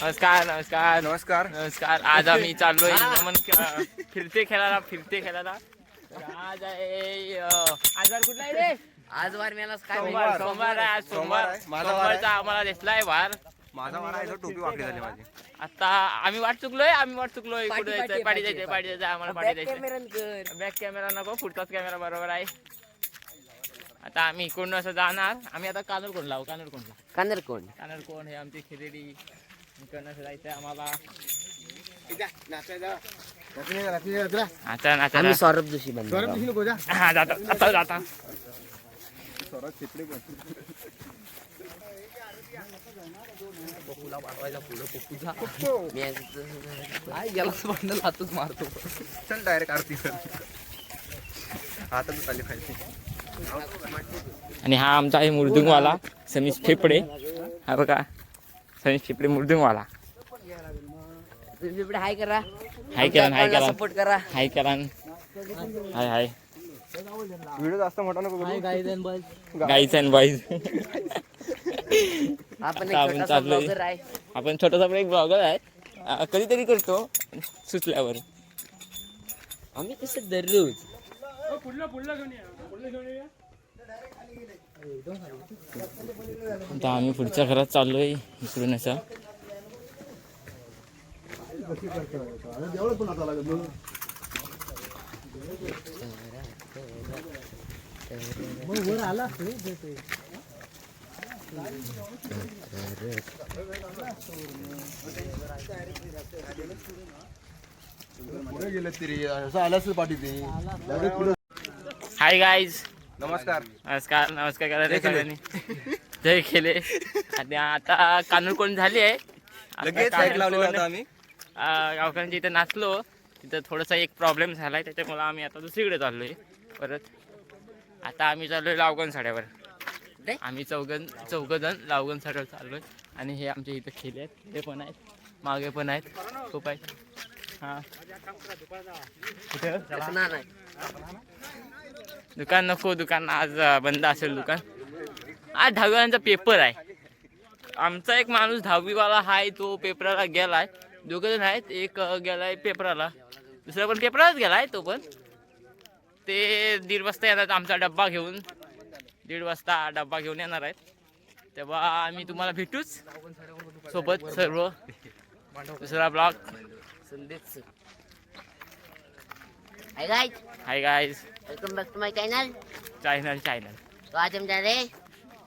नमस्कार नमस्कार. नमस्कार. नमस्कार. आज आम्ही चाललोय नमन क- फिरते खेळायला फिरते खेळायला आज आहे अं, आज वार कुठला आहे रे? आज वार मेलास काय सोमवार सोमवार आहे आज सोमवार. माझा. सोमवारचा आम्हाला दिसलाय वार. माझा वारा आहे टोपी वाकडी झाली माझी. आता आम्ही वाट चुकलोय आम्ही वाट चुकलोय. कुठे जायचंय? पाठी, पाठी पाठी, जायचंय पाठी जायचंय. आम्हाला पाठी बॅक जायचंय. कॅमेरा कर. बॅक कॅमेरा नको पुढचाच कॅमेरा बरोबर आहे. आता आम्ही इकडून असं जाणार. आम्ही आता कानूर कोण लावू कानूर कोणला कांदर कोण कानूर कोण हे आमची खिरेडी इकडनं आम्हाला आता नाचा आम्ही सौरभ जोशी बनलो हा जाता. आता जाता मी काय गेला भांडण हातच मारतो. चल डायरेक्ट आरती कर. पाहिजे. आणि हा आमचा आहे मुर्दुंगवाला समीश फेफडे. हा बघा. समीश फेफडे मुर्दुंगवाला तुम्ही हाय करा. हाय केला हाय केला सपोर्ट करा. हाय केला हाय हाय. व्हिडिओ जास्त मोठा नको करू. गाईच अँड बॉईज आपण छोटासा चाललोय. ब्लॉगर आहे. आपण छोटासा पण एक ब्लॉगर आहे. कधीतरी करतो. सुचल्यावर. आम्ही कसं दररोज? आता आम्ही पुढच्या घरात चाललोय इकडून असं गेले तरी असं आलं असेल पाठी ते हाय गाईज नमस्कार. नमस्कार नमस्कार करा रे जय खेले. सगळ्यांनी. जय खेले. आणि आता कानूर कोण झाली आहे? लगेच लावलेला होता आम्ही. गावकऱ्यांच्या इथे नाचलो. तिथं थोडासा एक प्रॉब्लेम झालाय त्याच्यामुळे आम्ही आता दुसरीकडे चाललोय. परत आता आम्ही चाललोय लावगण साड्यावर. काय? आम्ही चौघन चौघजण लावगण साड्यावर चाललोय. आणि हे आमच्या इथं खेले आहेत. ते पण आहेत. मागे पण आहेत. खूप आहेत. हां. कुठं दुकान नको दुकान आज बंद असेल दुकान. आज दहावीवाल्यांचा पेपर आहे. आमचा एक माणूस दहावीवाला आहे तो पेपराला गेलाय. दोघं जण आहेत एक गेलाय पेपराला. दुसरा पण पेपरालाच गेलाय तो पण. ते दीड वाजता येणार आमचा डब्बा घेऊन. दीड वाजता डब्बा घेऊन येणार आहेत. तेव्हा आम्ही तुम्हाला भेटूच. सोबत सर्व. दुसरा ब्लॉग. संदेश. Hi guys hi guys welcome back to my channel channel channel तो आज हम जा रहे हैं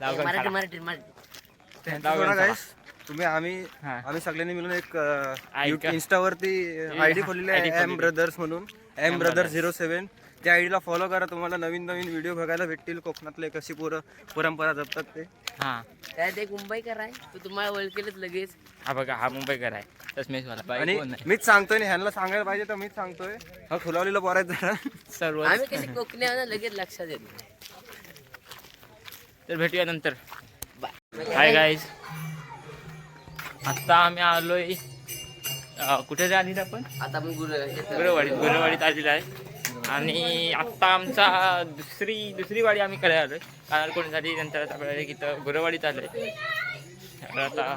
लावगण मराठी साडा. मराठी मराठी लावगण बघा guys, तुम्ही आम्ही हा. आम्ही सगळ्यांनी मिळून एक ऐका. इन्स्टावरती आयडी हा, खोललेली ID आहे एम खोललेली. ब्रदर्स म्हणून M M brother Brothers. Zero seven त्या आयडीला फॉलो करा तुम्हाला नवीन नवीन व्हिडिओ बघायला भेटतील कोकणातले कशी पोरं परंपरा जपतात ते. हां. त्यात एक मुंबईकर आहे तो तुम्हाला ओळखेलच लगेच. हा बघा हा मुंबईकर आहे तसमेश मला बाई आणि कोण नाही. मीच सांगतोय आणि ह्यांना सांगायला पाहिजे तर मीच सांगतोय. हा खुलावलेला पोरायच जरा. सर्व आम्ही कशी कोकणी आहो ना लगेच लक्षात येत नाही. तर भेटूया नंतर. बाय. हाय गाईज आत्ता आम्ही आलोय अं, कुठे रे आली आपण? आता आपण गुरु गुरवाडीत गुरवाडीत आलेलो आहे. आणि आत्ता आमचा दुसरी दुसरी वाडी आम्ही कडे आलोय. कोणी झाली नंतर आता कळलं की इथं गुरवाडीत आलोय. तर आता.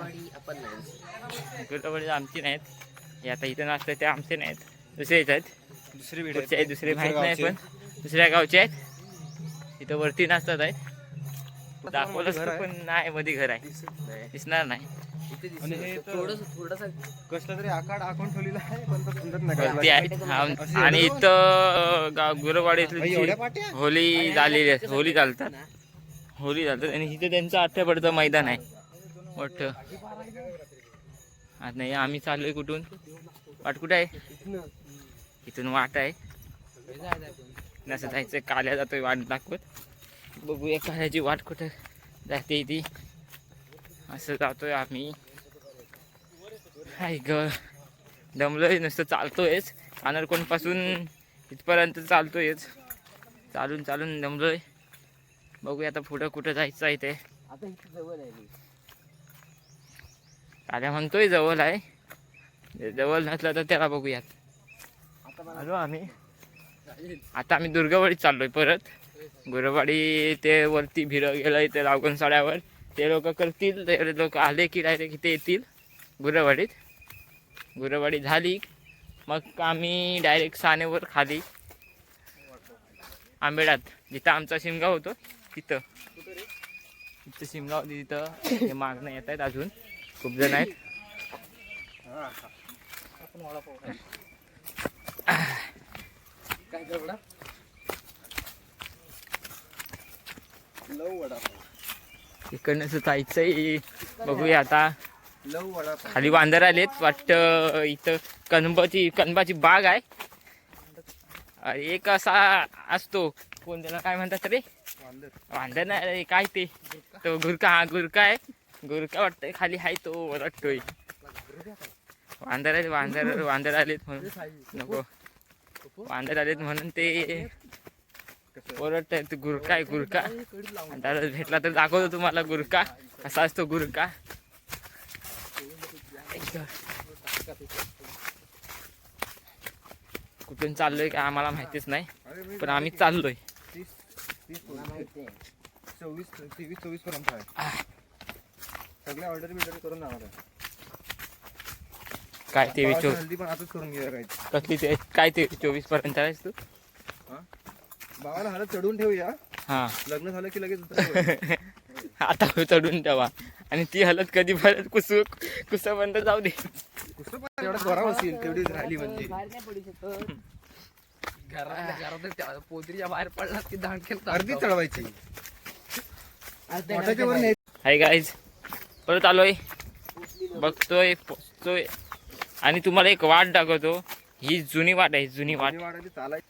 गुरवाडी आमची नाहीत. हे आता इथं नाचतात ते आमचे नाहीत. दुसरे येत आहेत. दुसरी पुढचे आहेत. दुसरे माहीत नाही पण. दुसऱ्या गावचे आहेत. इथं वरती नाचतात आहे दाखवलं घर आहे. पण नाही मध्ये घर आहे. दिसणार नाही. इथे. आणि हे तर- थोडंसं थोडंसं. कसला तरी आकार आखून ठेवलेला आहे पण तो समजत नाही वरती काय आहेत आणि इथं गाव जी पाट्या? होली झालेली आहे होली चालतात होली चालतात आणि इथे त्यांचं आठवड्याचं मैदान आहे. मोठं. आता नाही आम्ही चाललोय कुठून? वाट कुठं आहे? इथून वाट आहे. नसं जायचं काल्या जातोय वाट दाखवत. बघूया काल्याची वाट कुठं जाते ती. असं जातोय आम्ही हाय ग दमलोय नुसतं चालतोयच पासून इथपर्यंत चालतोयच चालून चालून दमलोय बघूया आता पुढं कुठं जायचं आहे ते आता इथे जवळ आहे काल्या म्हणतोय जवळ आहे जवळ नसलं तर त्याला बघूयात आलो आम्ही आता आम्ही दुर्गावाडीत चाललोय परत गुरुवाडी ते वरती भिरं गेलंय ते लावगण साड्यावर ते लोक करतील ते लोक आले की डायरेक्ट इथे येतील. गुरवाडीत. गुरवाडी झाली. मग आम्ही डायरेक्ट सानेवर खाली. आंबेडात. जिथं आमचा शिमगाव होतो तिथं. तिथं शिमगाव तिथं हे मागणं येत आहेत अजून. खूप जण आहेत. काय गडबडा लव वडा इकडनं असं जायचंय बघूया आता खाली वांदर आलेत. वाटतं इथं कनबाची कनबाची बाग आहे. एक असा असतो. कोण त्याला काय म्हणतात रे? वांदर. नाही रे, काय ते? तो गुरका हा गुरका आहे. गुरका वाटतंय खाली आहे तो ओरडतोय वांदर आहे वांदर वांदर आलेत म्हणून. नको. वांदर आलेत म्हणून ते ओरडतंय ते गुरका आहे गुरका. आता भेटला तर दाखवतो तुम्हाला गुरका. कसा असतो गुरका. कुठून चाललोय काय आम्हाला माहितीच नाही पण आम्ही चाललोय. चोवीस तेवीस चोवीसपर्यंत आहे. सगळ्या ऑर्डर बिर्डर करून आम्हाला काय चोवीस कसली ते काय ते चोवीसपर्यंत आहेस तू? भावाला हळद चढवून ठेवूया. हा. लग्न झालं की लगेच आता चढून ठेवा. आणि ती हालत कधी परत कुसू कुसापर्यंत जाऊ दे. कुठं पण एवढा बरा बसेल तेवढीच राहिली म्हणजे. बाहेर नाही पडू शकत? घरात घरात त्या पोत्रीच्या बाहेर पडला की दांडकेल अर्धी चढवायची. वर हाय गाईज परत आलोय. बघतोय पोचतोय. आणि तुम्हाला एक वाट दाखवतो. ही जुनी वाट आहे जुनी वाट. वाढायची चालाय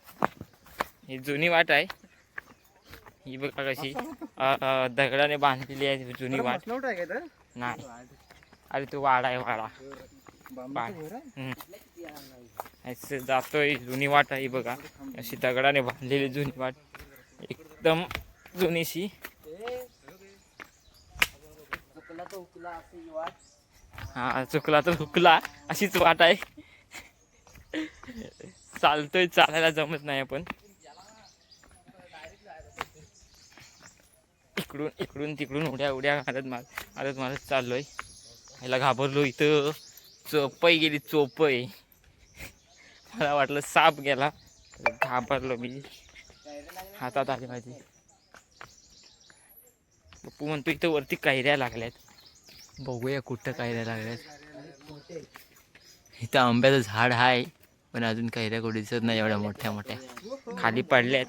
ही जुनी वाट आहे. ही बघा कशी दगडाने बांधलेली आहे जुनी वाट. नाही. अरे तो वाडा आहे वाडा. जातोय जुनी वाट आहे बघा. अशी दगडाने बांधलेली जुनी वाट. एकदम जुनीशी. चुकला तो हुकला असं वाट हा चुकला तर हुकला. अशीच वाट आहे. चालतोय चालायला जमत नाही आपण. इकडून इकडून तिकडून उड्या उड्या मारत मार मारत मारत चाललोय. ह्याला घाबरलो इथं. चोपई गेली चोपई. मला वाटलं साप गेला. घाबरलो मी. हातात आली माझी. पप्पू म्हणतो इथं वरती कैऱ्या लागल्यात. बघूया कुठं कैऱ्या लागल्यात. इथं आंब्याचं झाड आहे पण अजून कैऱ्या कुठे दिसत नाही एवढ्या मोठ्या मोठ्या. खाली पडल्यात.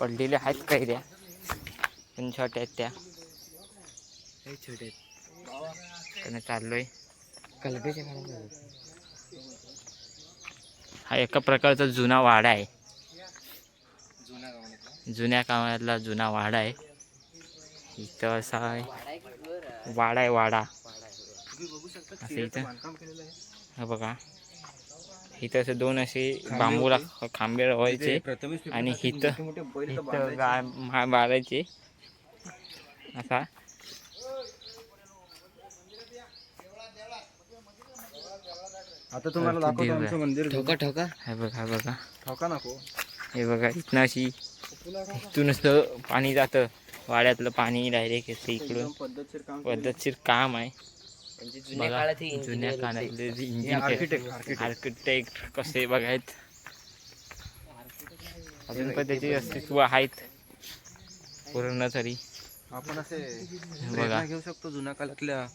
पडलेल्या आहेत कैऱ्या. पण छोट्या आहेत त्या. छोट्या त्यांना चाललोय. हा एका प्रकारचा जुना वाडा आहे. जुन्या काळातला जुना वाडा आहे. इथं असा आहे. वाडा आहे वाडा. असं इथं. आहे. हे बघा. इथं असे दोन असे बांबूला खांबे रवायचे आणि हिथं- मोठे मोठे बैल इथं असा. आता तुम्हाला दाखवतो आमचं मंदिर ठोका ठोका. हे बघा हे बघा. ठोका नको. हे बघा इथनं अशी इथून नुसतं पाणी जातं. वाड्यातलं पाणी डायरेक्ट येतं इकडून. एकदम पद्धतशीर काम पद्धतशीर काम आहे. म्हणजे जुन्या बघा, काळात हे जुन्या engineer होते. काळातले इंजिनियर. आर्किटेक्ट कसे बघायत? अजून पण त्याचे अस्तित्व आहेत. पूर्ण तरी. आपण असे बघा. प्रेरणा घेऊ शकतो जुन्या काळातल्या.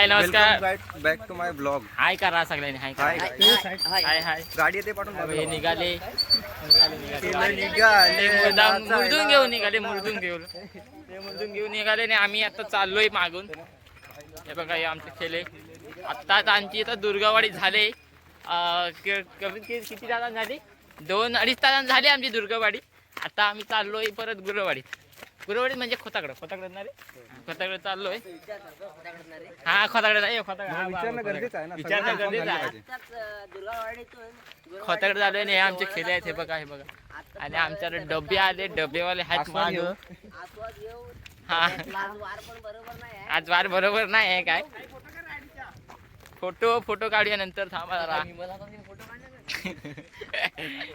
हाय नमस्कार. Back to my blog hi करा सगळ्यांनी. हाय हाय करा हाय हाय गाडी येते पाठवून हे. निघाले. निघाले, नाचायला. मुरदून घेऊन निघाले मुरदून घेऊन. ते मुरदून घेऊन निघाले आणि आम्ही आता चाललोय मागून. हे बघा हे आमचे खेळे आत्ताच आमची आता दुर्गावाडी झाले. अं, क- कमीत कमी किती तासांत झाली? दोन अडीच तासांत झाली आमची दुर्गावाडी. आता आम्ही चाललोय परत गुरुवाडीत गुरुवाडीत म्हणजे खोताकडं. खोताकडं ना रे खोताकडे चाललोय. हा खोताकडे नाही खोताकडे. हा. गरजेचं आहे ना. विचारणं गरजेचं आहे. खोताकडे झालोय आणि हे आमचे खेळे आहेत. हे बघा हे बघा. आणि आमच्याकडे डबे आले. डबेवाले आस्वाद माग हा. आज वार पण बरोबर नाही आहे. आज वार बरोबर नाही आहे काय? फोटो फोटो काढूया नंतर थांबा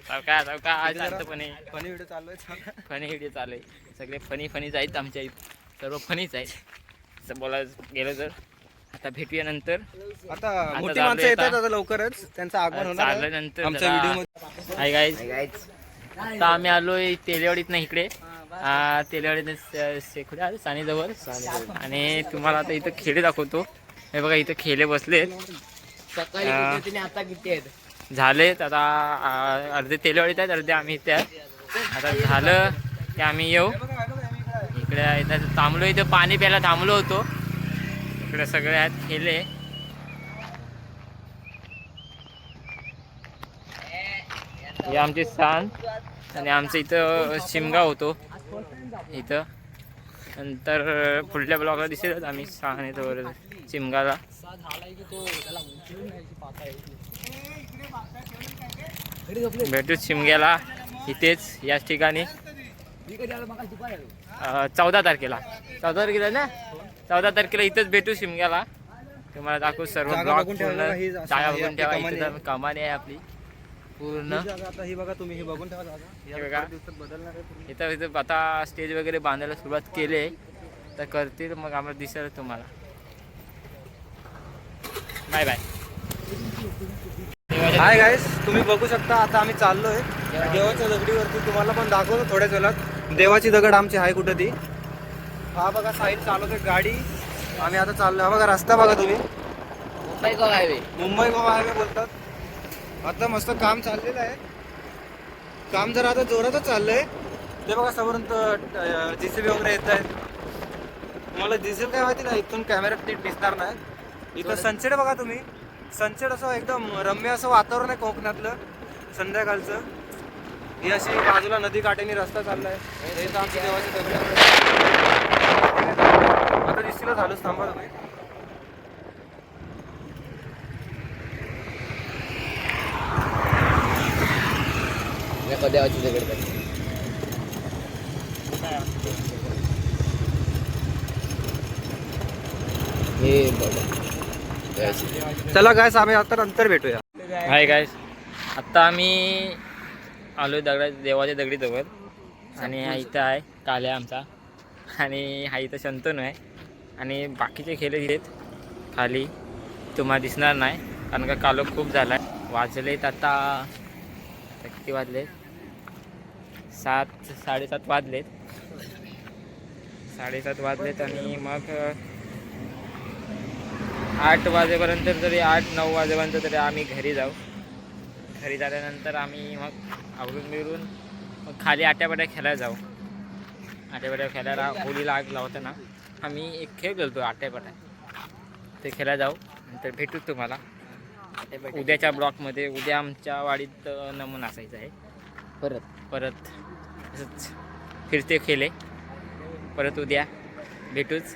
सावका सावका शांतपणे फनी व्हिडिओ चालू आहे फनी व्हिडिओ चालू आहे. सगळे फनी फनीच आहेत आमच्या इथं. सर्व फनीच आहेत. बोलायला गेलं तर. आता भेटूया नंतर. आता मोठी चालू माणसं आहे येतात आता. आता लवकरच. त्यांचं आगमन होणार आमच्या व्हिडिओमध्ये हाय गाईज आता आम्ही आलोय तेलेवाडीत नाही इकडे. आ, तेलेवाडीत आले? सानेजवळ. आणि तुम्हाला आता इथं खेळे दाखवतो. हे बघा इथं खेळे बसलेत. आता किती आहेत? झालेत. आता अर्धे तेलेवाडीत आहेत अर्धे आम्ही इथे आहेत. आता झालं की आम्ही येऊ. इकडे इथं थांबलो इथं पाणी प्यायला थांबलो होतो. इकडे सगळे आहेत खेळे हे आमचे स्थान आणि आमचं इथं शिमगा होतो. इथं. नंतर पुढल्या ब्लॉगला दिसेलच आम्ही सांग येतो शिमगाला. भेटू शिमग्याला. इथेच याच ठिकाणी. चौदा तारखेला. चौदा तारखेला ना? चौदा तारखेला इथेच भेटू शिमग्याला. तुम्हाला दाखवू सर्व ब्लॉग बघून ठेवा पूर्ण जागा बघून इथे आहे. कमानी आहे आपली. पूर्ण. ही बघा तुम्ही ही बघून ठेवा. इथं इथं आता स्टेज वगैरे बांधायला सुरुवात केली आहे. तर करतील मग आम्हाला दिसेल तुम्हाला. Bye bye. हाय गाईस तुम्ही बघू शकता आता आम्ही चाललोय. देवाच्या दगडीवरती तुम्हाला पण दाखवतो थोड्याच वेळात. देवाची दगड आमची आहे कुठं ती हा बघा साईड चालवते गाडी. आम्ही आता चाललोय. हा बघा रस्ता बघा तुम्ही. मुंबई गोवा हायवे मुंबई गोवा हायवे बोलतात. आता मस्त काम चाललेलं आहे. काम जरा आता जोरातच चाललंय. ते बघा समोरून जीसीबी वगैरे येत आहेत. तुम्हाला दिसेल काय माहिती नाही इथून कॅमेऱ्यात नीट दिसणार नाही. इथं सनसेट बघा तुम्ही. सनसेट असं एकदम रम्य असं वातावरण आहे कोकणातलं संध्याकाळचं. ही अशी बाजूला नदी काठेने रस्ता चाललाय. हे तर आमची देवाची दगड आता दिसतील झालंच थांबा तुम्ही. देवाची दगड हे बघा. चला गायस आम्ही आता नंतर भेटूया. हाय गायस आत्ता आम्ही आलो दगडा देवाच्या दगडी जवळ आणि हा इथं आहे काल्या आमचा. आणि हा इथं शंतनू आहे. आणि बाकीचे खेळ आहेत खाली तुम्हाला दिसणार नाही कारण का कालो खूप झाला आहे वाजलेत आता आता किती वाजलेत सात साडेसात वाजलेत साडेसात वाजलेत आणि मग आठ वाजेपर्यंत तरी आठ नऊ वाजेपर्यंत तरी आम्ही घरी जाऊ. घरी झाल्यानंतर आम्ही मग आवरून बिरून मग खाली आट्यापाट्या खेळायला जाऊ. आट्यापाट्या खेळायला होळीला आग लावताना आम्ही एक खेळ खेळतो आट्यापाट्या. ते खेळायला जाऊ. नंतर भेटू तुम्हाला. उद्याच्या ब्लॉकमध्ये उद्या आमच्या वाडीत नमून असायचं आहे. परत? परत असंच फिरते खेळे. परत उद्या भेटूच.